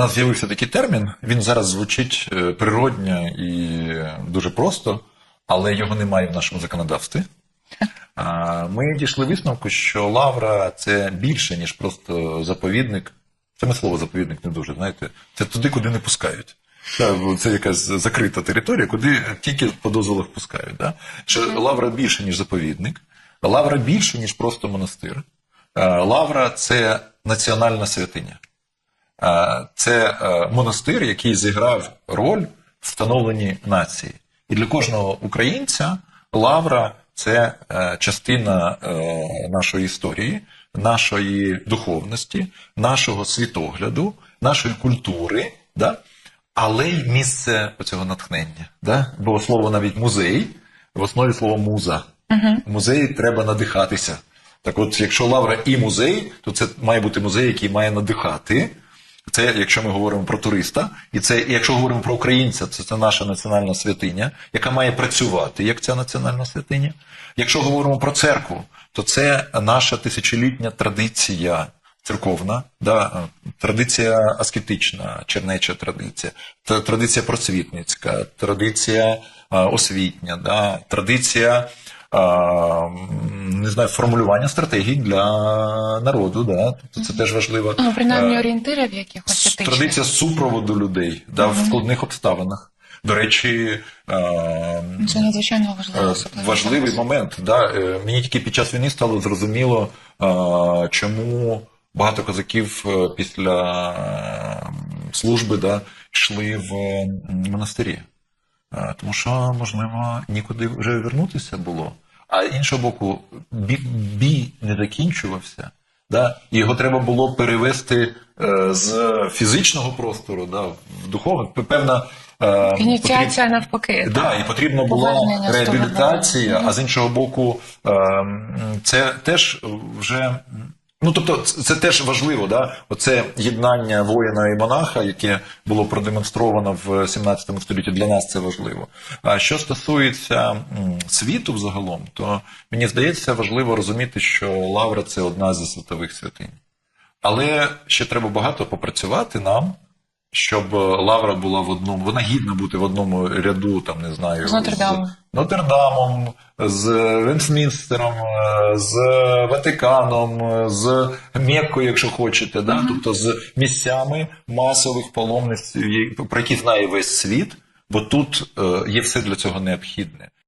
нас з'явився такий термін. Він зараз звучить е, природньо і дуже просто, але його немає в нашому законодавстві. Ми дійшли висновку, що лавра це більше, ніж просто заповідник. Саме слово заповідник не дуже, знаєте, це туди, куди не пускають. Це якась закрита територія, куди тільки по дозволах пускають. Да? Що лавра більше, ніж заповідник, лавра більше, ніж просто монастир. Лавра це національна святиня. Е, Це е, монастир, який зіграв роль в становленні нації. І для кожного українця лавра це е, частина нашої історії, нашої духовності, нашого світогляду, нашої культури, да? але й місце цього натхнення. Да? Бо слово навіть музей в основі слова муза. В музеї треба надихатися. Так от, якщо лавра і музей, то це має бути музей, який має надихати. Це якщо ми говоримо про туриста, і це якщо говоримо про українця, це, це наша національна святиня, яка має працювати як ця національна святиня. Якщо говоримо про церкву, то це наша тисячолітня традиція церковна, да, традиція аскетична, чернеча традиція, традиція просвітницька, традиція освітня, да, традиція. Не знаю, формулювання стратегій для народу, да. тобто це теж важливо. Ну, принаймні Е, орієнтирів якихось Традиція супроводу людей да, в складних обставинах. До речі, е, Це надзвичайно е, важливо. важливий момент. Да, е, мені тільки під час війни стало зрозуміло, е, чому багато козаків е, після е, служби да, йшли в монастирі. Е, Тому що, можливо, нікуди вже вернутися було. А іншого боку, бій, бій не закінчувався. Да? І його треба було перевести е, з фізичного простору да, в духовний. Певна е, Ініціація навпаки. Да, і потрібна була реабілітація, а з іншого боку, ем, це теж вже. Ну, тобто, це теж важливо, да? Оце єднання воїна і монаха, яке було продемонстровано в 17 столітті, для нас це важливо. А що стосується світу взагалом, то мені здається важливо розуміти, що Лавра це одна зі світових святинь. Але ще треба багато попрацювати нам, щоб е, Лавра була в одному, вона гідна бути в одному ряду, там не знаю, З Нотр-Дамом. з Нотр-Дамом, з е, з Ватиканом, е, з Меккою, якщо хочете, да? тобто з місцями масових паломництв, про які знає весь світ, бо тут є все для цього необхідне.